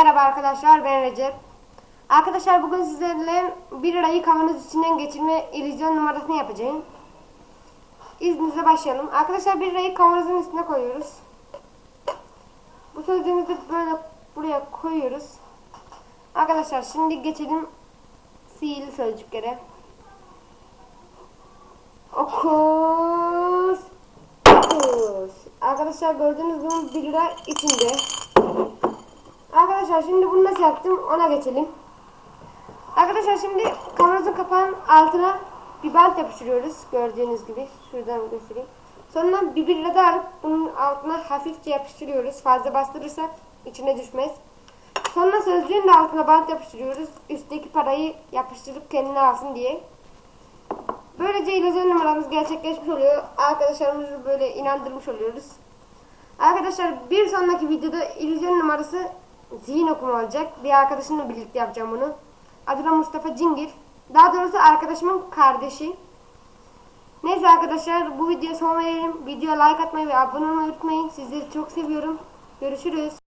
Merhaba arkadaşlar ben Recep. Arkadaşlar bugün sizlerle bir lirayı kavanoz içinden geçirme illüzyon numarasını yapacağım. İzninizle başlayalım. Arkadaşlar bir lirayı kavanozun üstüne koyuyoruz. Bu sözlüğümüzü böyle buraya koyuyoruz. Arkadaşlar şimdi geçelim sihirli sözcüklere. Okus. Okus. Arkadaşlar gördüğünüz gibi 1 lira içinde. Arkadaşlar şimdi bunu nasıl yaptım ona geçelim. Arkadaşlar şimdi kameramızın kapağının altına bir bant yapıştırıyoruz. Gördüğünüz gibi. Şuradan göstereyim. Sonra bir bir lira alıp bunun altına hafifçe yapıştırıyoruz. Fazla bastırırsak içine düşmez. Sonra sözlüğün de altına bant yapıştırıyoruz. Üstteki parayı yapıştırıp kendine alsın diye. Böylece illüzyon numaramız gerçekleşmiş oluyor. Arkadaşlarımızı böyle inandırmış oluyoruz. Arkadaşlar bir sonraki videoda illüzyon numarası zihin okuma olacak. Bir arkadaşımla birlikte yapacağım bunu. Adı da Mustafa Cingir. Daha doğrusu arkadaşımın kardeşi. Neyse arkadaşlar bu videoya son verelim. Videoya like atmayı ve abone olmayı unutmayın. Sizleri çok seviyorum. Görüşürüz.